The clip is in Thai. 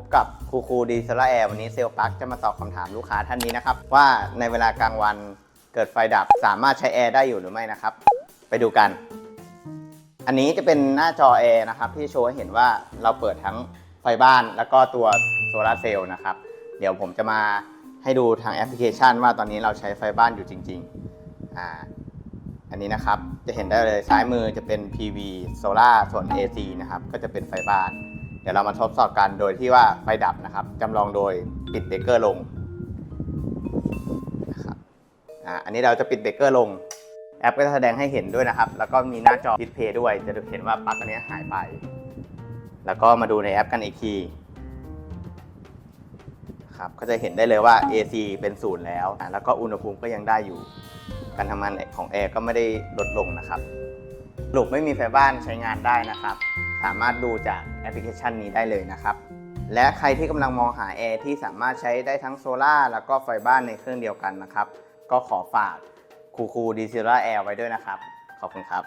บกับครูครูดีเซลแอร์วันนี้เซลปักจะมาตอบคำถามลูกค้าท่านนี้นะครับ ว่าในเวลากลางวันเกิดไฟดับสามารถใช้แอร์ได้อยู่หรือไม่นะครับ ไปดูกัน อันนี้จะเป็นหน้าจอแอร์นะครับ ที่โชว์ให้เห็นว่าเราเปิดทั้งไฟบ้านแล้วก็ตัวโซลาร์เซลล์นะครับ เดี๋ยวผมจะมาให้ดูทางแอปพลิเคชัน ว่าตอนนี้เราใช้ไฟบ้านอยู่จริงๆอ่าอันนี้นะครับจะเห็นได้เลยซ้ายมือจะเป็น PV โซลาส่วน AC นะครับก็จะเป็นไฟบ้าน เดี๋ยวเรามาทดสอบกันโดยที่ว่าไฟดับนะครับจำลองโดยปิดเบรกเกอร์ลงนะครับอ่าอันนี้เราจะปิดเบรกเกอร์ลง แอปก็จะแสดงให้เห็นด้วยนะครับ แล้วก็มีหน้าจอดิสเพย์ด้วย จะเห็นว่าปลั๊กอันนี้หายไป แล้วก็มาดูในแอปกันอีกทีครับก็จะเห็นได้เลยว่า AC เป็นศูนย์แล้ว แล้วก็อุณหภูมิก็ยังได้อยู่ การทำงานของแอร์ก็ไม่ได้ลดลงนะครับ สรุปไม่มีไฟบ้านใช้งานได้นะครับ สามารถดูจากแอปพลิเคชันนี้ได้เลยนะครับ และใครที่กำลังมองหาแอร์ที่สามารถใช้ได้ทั้งโซล่าแล้วก็ไฟบ้านในเครื่องเดียวกันนะครับ ก็ขอฝากคูคูดีซิล่าแอร์ไว้ด้วยนะครับ ขอบคุณครับ